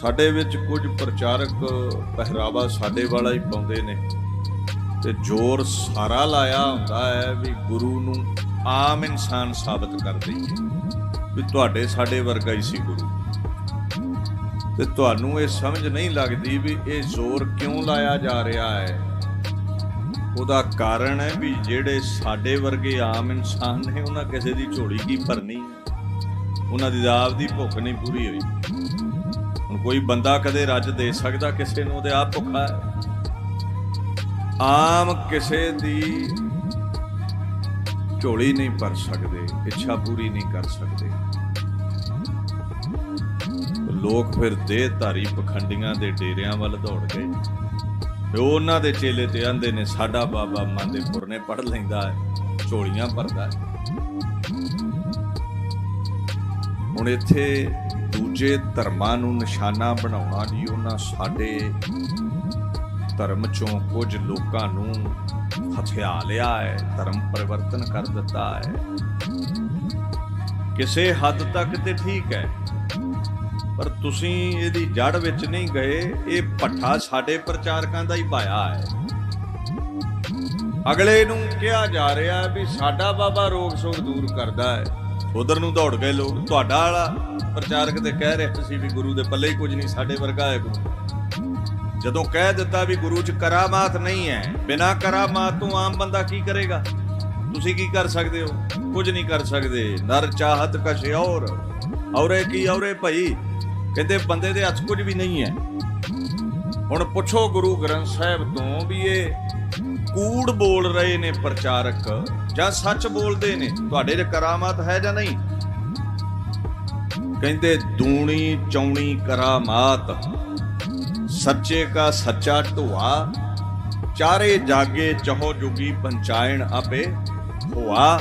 ਸਾਡੇ ਵਿੱਚ ਕੁਝ ਪ੍ਰਚਾਰਕ ਪਹਿਰਾਵਾ ਸਾਡੇ ਵਾਲਾ ਹੀ ਪਾਉਂਦੇ ਨੇ। ਤੇ ਜ਼ੋਰ ਸਾਰਾ ਲਾਇਆ ਹੁੰਦਾ ਹੈ ਵੀ ਗੁਰੂ ਨੂੰ ਆਮ ਇਨਸਾਨ ਸਾਬਤ ਕਰ ਦਈਏ ਵੀ ਤੁਹਾਡੇ ਸਾਡੇ ਵਰਗਾ ਹੀ ਸੀ ਗੁਰੂ। ਤੇ ਤੁਹਾਨੂੰ ਇਹ ਸਮਝ ਨਹੀਂ ਲੱਗਦੀ ਵੀ ਇਹ ਜ਼ੋਰ ਕਿਉਂ ਲਾਇਆ ਜਾ ਰਿਹਾ ਹੈ। ਉਹਦਾ ਕਾਰਨ ਹੈ ਵੀ ਜਿਹੜੇ ਸਾਡੇ ਵਰਗੇ ਆਮ ਇਨਸਾਨ ਨੇ, ਉਹਨਾਂ ਕਿਸੇ ਦੀ ਝੋਲੀ ਕੀ ਭਰਨੀ? ਉਹਨਾਂ ਦੀ ਆਪ ਦੀ ਭੁੱਖ ਨਹੀਂ ਪੂਰੀ ਹੋਈ। ਹੁਣ ਕੋਈ ਬੰਦਾ ਕਦੇ ਰੱਜ ਦੇ ਸਕਦਾ ਕਿਸੇ ਨੂੰ ਉਹਦੇ ਆਪ ਭੁੱਖਾ ਹੈ। ਆਮ ਕਿਸੇ ਦੀ ਝੋਲੀ ਨਹੀਂ ਭਰ ਸਕਦੇ, ਇੱਛਾ ਪੂਰੀ ਨਹੀਂ ਕਰ ਸਕਦੇ। ਲੋਕ ਫਿਰ ਦੇਹ ਧਾਰੀ ਪਖੰਡੀਆਂ ਦੇ ਡੇਰਿਆਂ ਵੱਲ ਦੌੜ ਗਏ। ਤੇ ਉਹਨਾਂ ਦੇ ਚੇਲੇ ਤੇ ਆਂਦੇ ਨੇ, ਸਾਡਾ ਬਾਬਾ ਮਨ ਦੇ ਪੁਰਨੇ ਪੜ ਲੈਂਦਾ ਹੈ, ਝੋਲੀਆਂ ਭਰਦਾ ਹੈ। ਹੁਣ ਇੱਥੇ ਦੂਜੇ ਧਰਮਾਂ ਨੂੰ ਨਿਸ਼ਾਨਾ ਬਣਾਉਣਾ ਜੀ ਉਹਨਾਂ ਸਾਡੇ ਧਰਮ ਚੋਂ ਕੁਝ ਲੋਕਾਂ ਨੂੰ ਹਥਿਆ ਲਿਆ ਹੈ, ਧਰਮ ਪਰਿਵਰਤਨ ਕਰ ਦਿੱਤਾ ਹੈ। ਕਿਸੇ ਹੱਦ ਤੱਕ ਤੇ ਠੀਕ ਹੈ, ਪਰ ਤੁਸੀਂ ਇਹਦੀ ਜੜ ਵਿੱਚ ਨਹੀਂ ਗਏ, ਇਹ ਭੱਠਾ ਸਾਡੇ ਪ੍ਰਚਾਰਕਾਂ ਦਾ ਹੀ ਪਾਇਆ ਹੈ। ਅਗਲੇ ਨੂੰ ਕਿਹਾ ਜਾ ਰਿਹਾ ਵੀ ਸਾਡਾ ਬਾਬਾ ਰੋਗ ਸੋਗ ਦੂਰ ਕਰਦਾ ਹੈ। ਉਧਰ ਨੂੰ ਦੌੜ ਗਏ ਲੋਕ। ਤੁਹਾਡਾ ਵਾਲਾ ਪ੍ਰਚਾਰਕ ਤੇ ਕਹਿ ਰਿਹਾ ਸੀ ਵੀ ਗੁਰੂ ਦੇ ਪੱਲੇ ਹੀ ਕੁਝ ਨਹੀਂ, ਸਾਡੇ ਵਰਗਾ ਹੈ ਗੁਰੂ। ਜਦੋਂ ਕਹਿ ਦਿੱਤਾ ਵੀ ਗੁਰੂ 'ਚ ਕਰਾਮਾਤ ਨਹੀਂ ਹੈ, ਬਿਨਾ ਕਰਾਮਾਤ ਤੋਂ ਆਮ ਬੰਦਾ ਕੀ ਕਰੇਗਾ? ਤੁਸੀਂ ਕੀ ਕਰ ਸਕਦੇ ਹੋ? ਕੁਝ ਨਹੀਂ ਕਰ ਸਕਦੇ। ਨਰ ਚਾਹਤ ਕਛ ਔਰ। ਔਰੇ ਕੀ ਔਰੇ ਭਈ? ਕਹਿੰਦੇ ਬੰਦੇ ਦੇ ਹੱਥ ਕੁਝ ਵੀ ਨਹੀਂ ਹੈ। ਹੁਣ ਪੁੱਛੋ ਗੁਰੂ ਗ੍ਰੰਥ ਸਾਹਿਬ ਤੋਂ ਵੀ ਇਹ ਕੂੜ ਬੋਲ ਰਹੇ ਨੇ ਪ੍ਰਚਾਰਕ ਜਾਂ ਸੱਚ ਬੋਲਦੇ ਨੇ? ਤੁਹਾਡੇ 'ਚ ਕਰਾਮਾਤ ਹੈ ਜਾਂ ਨਹੀਂ? ਕਹਿੰਦੇ, ਦੂਣੀ ਚੌਣੀ ਕਰਾਮਾਤ, ਸੱਚੇ ਕਾ ਸੱਚਾ ਢੋਆ, ਚਾਰੇ ਜਾਗੇ ਚਹੋ ਜੁਗੀ ਪੰਚਾਇਣ ਆਪੇ ਹੋਆ।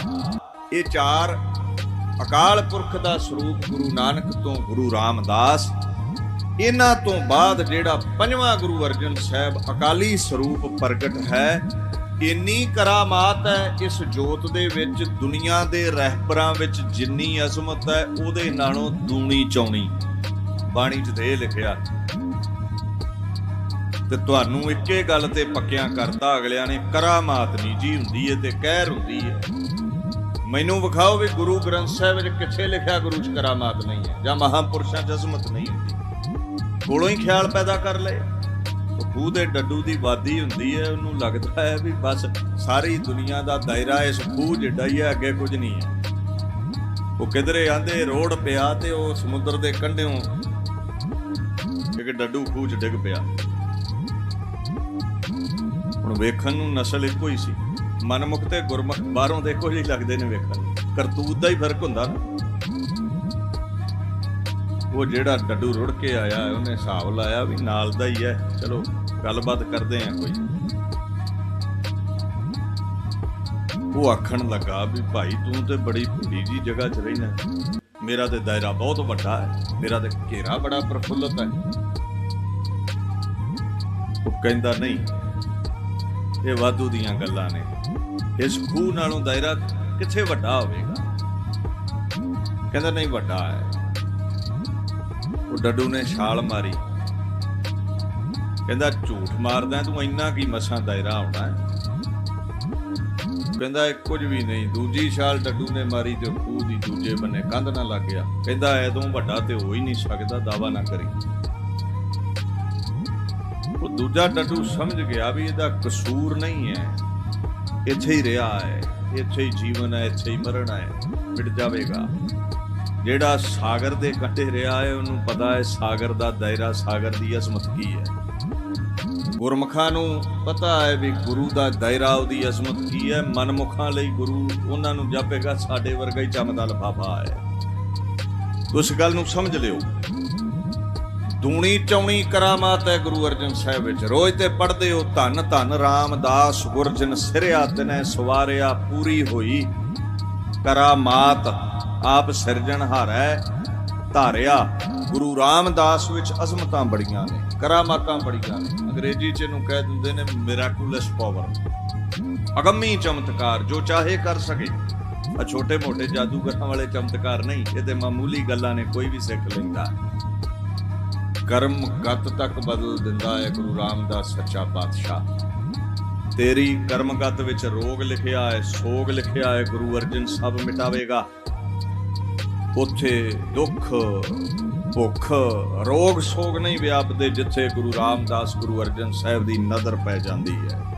ਇਹ ਚਾਰ ਅਕਾਲ ਪੁਰਖ ਦਾ ਸਰੂਪ ਗੁਰੂ ਨਾਨਕ ਤੋਂ ਗੁਰੂ ਰਾਮਦਾਸ ਇਹਨਾਂ ਤੋਂ ਬਾਅਦ ਜਿਹੜਾ ਪੰਜਵਾਂ ਗੁਰੂ ਅਰਜਨ ਸਾਹਿਬ ਅਕਾਲੀ ਸਰੂਪ ਪ੍ਰਗਟ ਹੈ, ਇੰਨੀ ਕਰਾਮਾਤ ਹੈ ਇਸ ਜੋਤ ਦੇ ਵਿੱਚ, ਦੁਨੀਆ ਦੇ ਰਹਿਬਰਾਂ ਵਿੱਚ ਜਿੰਨੀ ਅਜ਼ਮਤ ਹੈ, ਉਹਦੇ ਨਾਲੋਂ ਦੂਣੀ ਚੌਣੀ। ਬਾਣੀ 'ਚ ਤੇ ਲਿਖਿਆ, ਤੇ ਤੁਹਾਨੂੰ ਇੱਕੇ ਗੱਲ ਤੇ ਪੱਕਿਆਂ ਕਰਤਾ, ਅਗਲਿਆਂ ਨੇ ਕਰਾਮਾਤ ਨਹੀਂ ਜੀ ਹੁੰਦੀ ਏ ਤੇ ਕਹਿਰ ਹੁੰਦੀ ਏ। ਮੈਨੂੰ ਵਿਖਾਓ ਵੀ ਗੁਰੂ ਗ੍ਰੰਥ ਸਾਹਿਬ ਵਿੱਚ ਕਿੱਥੇ ਲਿਖਿਆ ਗੁਰੂ 'ਚ ਕਰਾਮਾਤ ਨਹੀਂ ਹੈ, ਜਾਂ ਮਹਾਪੁਰਸ਼ਾਂ 'ਚ ਅਜ਼ਮਤ ਨਹੀਂ ਹੁੰਦੀ। ਕੋਲੋਂ ਹੀ ਖਿਆਲ ਪੈਦਾ ਕਰ ਲਏ। ਖੂਹ ਦੇ ਡੱਡੂ ਦੀ ਵਾਦੀ ਹੁੰਦੀ ਹੈ, ਉਹਨੂੰ ਲੱਗਦਾ ਹੈ ਵੀ ਬਸ ਸਾਰੀ ਦੁਨੀਆ ਦਾ ਦਾਇਰਾ ਇਸ ਖੂਹ ਜਿੱਡਾ ਹੀ ਹੈ, ਅੱਗੇ ਕੁਝ ਨਹੀਂ ਹੈ। ਉਹ ਕਿਧਰੇ ਆਂਦੇ ਰੋਡ ਪਿਆ ਤੇ ਉਹ ਸਮੁੰਦਰ ਦੇ ਕੰਢਿਓਂ ਇੱਕ ਡੱਡੂ ਖੂਹ 'ਚ ਡਿੱਗ ਪਿਆ। ਹੁਣ ਵੇਖਣ ਨੂੰ ਨਸਲ ਇੱਕੋ ਹੀ ਸੀ। ਮਨਮੁਖ ਤੇ ਗੁਰਮੁਖ ਬਾਹਰੋਂ ਦੇ ਇੱਕੋ ਜਿਹੇ ਲੱਗਦੇ ਨੇ ਵੇਖਣ ਕਰਤੂਤ ਦਾ ਹੀ ਫ਼ਰਕ ਹੁੰਦਾ ਨਾ। ਉਹ ਜਿਹੜਾ ਡੱਡੂ ਰੁੜ ਕੇ ਆਇਆ, ਉਹਨੇ ਹਿਸਾਬ ਲਾਇਆ ਵੀ ਨਾਲ ਦਾ ਹੀ ਹੈ ਚਲੋ, ਗੱਲਬਾਤ ਕਰਦੇ ਆ ਕੋਈ। ਉਹ ਆਖਣ ਲੱਗਾ ਵੀ ਭਾਈ ਤੂੰ ਤੇ ਬੜੀ ਭੁੱਲੀ ਜੀ ਜਗ੍ਹਾ 'ਚ ਰਹਿਣਾ। ਮੇਰਾ ਤੇ ਦਾਇਰਾ ਬਹੁਤ ਵੱਡਾ ਹੈ ਮੇਰਾ ਤੇ ਘੇਰਾ ਬੜਾ ਪ੍ਰਫੁੱਲਤ ਹੈ ਉਹ ਕਹਿੰਦਾ, ਨਹੀਂ, ਇਹ ਵਾਧੂ ਦੀਆਂ ਗੱਲਾਂ ਨੇ। ਇਸ ਖੂਹ ਨਾਲੋਂ ਦਾਇਰਾ ਕਿੱਥੇ ਵੱਡਾ ਹੋਵੇਗਾ? ਕਹਿੰਦਾ, ਨਹੀਂ, ਵੱਡਾ ਹੈ ਉਹ ਡੱਡੂ ਨੇ ਛਾਲ ਮਾਰੀ। ਕਹਿੰਦਾ, ਝੂਠ ਮਾਰਦਾ ਤੂੰ ਇੰਨਾ ਕੀ ਮਸਾਂ ਦਾਇਰਾ ਆਉਣਾ ਹੈ ਕਹਿੰਦਾ ਇਹ ਕੁਝ ਵੀ ਨਹੀਂ, ਦੂਜੀ ਛਾਲ ਡੱਡੂ ਨੇ ਮਾਰੀ ਤੇ ਖੂਹ ਦੀ ਦੂਜੇ ਬੰਨੇ ਕੰਧ ਨਾਲ ਲੱਗ ਗਿਆ। ਕਹਿੰਦਾ ਐਦੋਂ ਵੱਡਾ ਤੇ ਹੋ ਹੀ ਨਹੀਂ ਸਕਦਾ, ਦਾਵਾ ਨਾ ਕਰੀ। ਉਹ ਦੂਜਾ ਡੱਡੂ ਸਮਝ ਗਿਆ ਵੀ ਇਹਦਾ ਕਸੂਰ ਨਹੀਂ ਹੈ। ਇੱਥੇ ਹੀ ਰਿਹਾ ਹੈ, ਇੱਥੇ ਹੀ ਜੀਵਨ ਹੈ, ਇੱਥੇ ਹੀ ਮਰਨ ਹੈ, ਮਿਟ ਜਾਵੇਗਾ। ਜਿਹੜਾ ਸਾਗਰ ਦੇ ਕੰਢੇ ਰਿਹਾ ਹੈ, ਉਹਨੂੰ ਪਤਾ ਹੈ ਸਾਗਰ ਦਾ ਦਾਇਰਾ, ਸਾਗਰ ਦੀ ਅਸਮਤ ਕੀ ਹੈ। ਗੁਰਮੁਖਾਂ ਨੂੰ ਪਤਾ ਹੈ ਵੀ ਗੁਰੂ ਦਾ ਦਾਇਰਾ, ਉਹਦੀ ਅਸਮਤ ਕੀ ਹੈ। ਮਨਮੁਖਾਂ ਲਈ ਗੁਰੂ ਉਹਨਾਂ ਨੂੰ ਜਾਪੇਗਾ, ਸਾਡੇ ਵਰਗਾ ਹੀ ਚਮਦਾ ਲਫਾਫਾ ਹੈ। ਉਸ ਗੱਲ ਨੂੰ ਸਮਝ ਲਿਓ। ਦੂਣੀ ਚੌਣੀ ਕਰਾਮਾਤ ਹੈ ਗੁਰੂ ਅਰਜਨ ਸਾਹਿਬ ਵਿੱਚ। ਰੋਜ਼ ਤੇ ਪੜ੍ਹਦੇ ਹੋ, ਧੰਨ ਧੰਨ ਰਾਮਦਾਸ ਗੁਰਜਨ ਸਿਰਿਆ ਤਨੈ ਸਵਾਰਿਆ ਪੂਰੀ ਹੋਈ ਕਰਾਮਾਤ। ਆਪ ਸਿਰਜਣਹਾਰ ਹੈ ਧਾਰਿਆ। ਗੁਰੂ ਰਾਮਦਾਸ ਵਿੱਚ ਅਜ਼ਮਤਾਂ ਬੜੀਆਂ ਨੇ, ਕਰਾਮਾਤਾਂ ਬੜੀਆਂ ਨੇ। ਅੰਗਰੇਜ਼ੀ ਚ ਇਹਨੂੰ ਕਹਿ ਦਿੰਦੇ ਨੇ ਮਿਰਾਕੂਲਸ ਪਾਵਰ ਅਗੰਮੀ ਚਮਤਕਾਰ, ਜੋ ਚਾਹੇ ਕਰ ਸਕੇ। ਆ ਛੋਟੇ ਮੋਟੇ ਜਾਦੂਗਰਾਂ ਵਾਲੇ ਚਮਤਕਾਰ ਨਹੀਂ, ਇਹ ਤੇ ਮਾਮੂਲੀ ਗੱਲਾਂ ਨੇ, ਕੋਈ ਵੀ ਸਿੱਖ ਲੈਂਦਾ। ਕਰਮ ਗਤ ਤੱਕ ਬਦਲ ਦਿੰਦਾ ਹੈ ਗੁਰੂ ਰਾਮਦਾਸ ਸੱਚਾ ਪਾਤਸ਼ਾਹ। ਤੇਰੀ ਕਰਮਗਤ ਵਿੱਚ ਰੋਗ ਲਿਖਿਆ ਹੈ, ਸੋਗ ਲਿਖਿਆ ਹੈ, ਗੁਰੂ ਅਰਜਨ ਸਭ ਮਿਟਾਵੇਗਾ। ਉੱਥੇ ਦੁੱਖ, ਭੁੱਖ ਰੋਗ ਸੋਗ ਨਹੀਂ ਵਿਆਪਦੇ ਜਿੱਥੇ ਗੁਰੂ ਰਾਮਦਾਸ, ਗੁਰੂ ਅਰਜਨ ਸਾਹਿਬ ਦੀ ਨਜ਼ਰ ਪੈ ਜਾਂਦੀ ਹੈ।